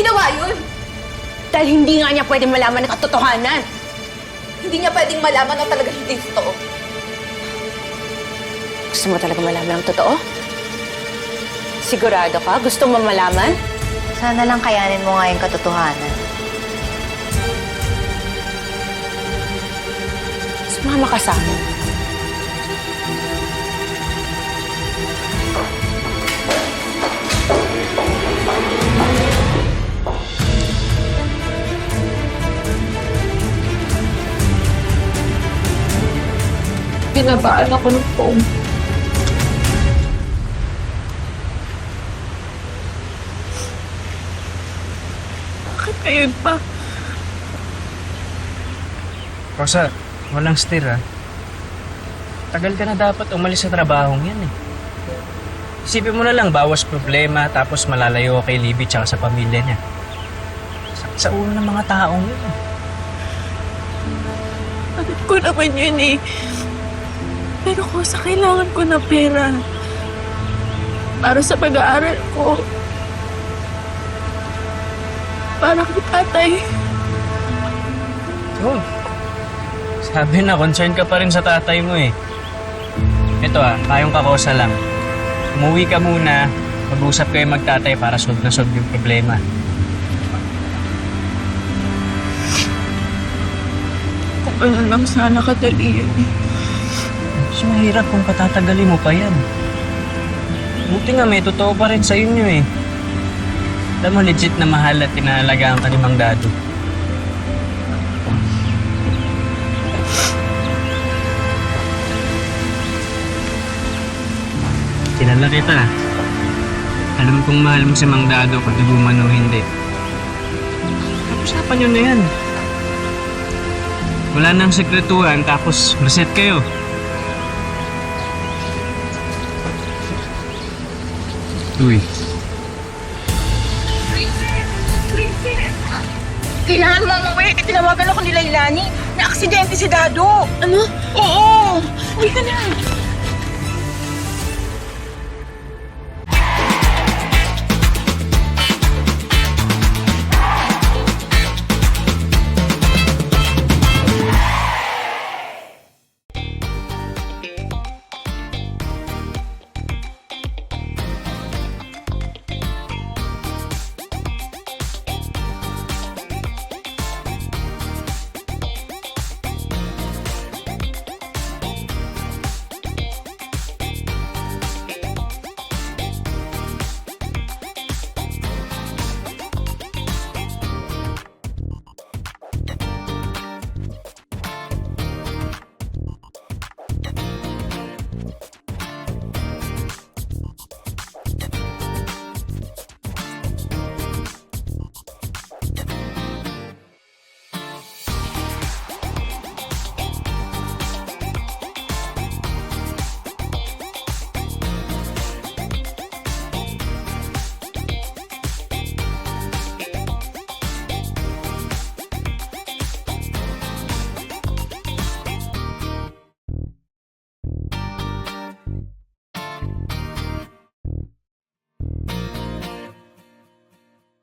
ginawa yun? Dahil hindi nga niya pwede malaman ang katotohanan. Hindi niya pwedeng malaman na talaga hindi totoo. Gusto mo talaga malaman ang totoo? Sigurado ka? Gusto mo malaman? Sana lang kayanin mo nga yung katotohanan. Sumama ka sa akin. Pinabaan ako ng phone. Bakit ngayon pa? Rosa, walang stir ah. Tagal ka na dapat umalis sa trabahong yan eh. Isipin mo na lang, bawas problema, tapos malalayo ka kay Libby tsaka sa pamilya niya. Sakit sa ulo ng mga taong yun eh. Alam ko naman yun eh. Pero kung sa kailangan ko ng pera para sa pag-aaral ko, para kay tatay, Oo. Sabi na, concern ka pa rin sa tatay mo eh. Ito ah, tayong kakosa lang. Umuwi ka muna, mag-usap kayo magtatay para solve na solve yung problema. kung ano lang sana kadali yun eh. Mas mahirap kung patatagali mo pa yan. Buti nga may totoo pa rin sa inyo eh. Alam mo, legit na mahal at tinalagaan ka ni Dado. Kilala kita. Alam kong mahal mo si Mang Dado kung di man o hindi. Nyo na yan. Wala nang sekretuhan tapos reset kayo. Uy, Kailangan mo umuwi. Tinawagan ako ni Lailani na aksidente si Dado. Ano? Oo! Uy ka na!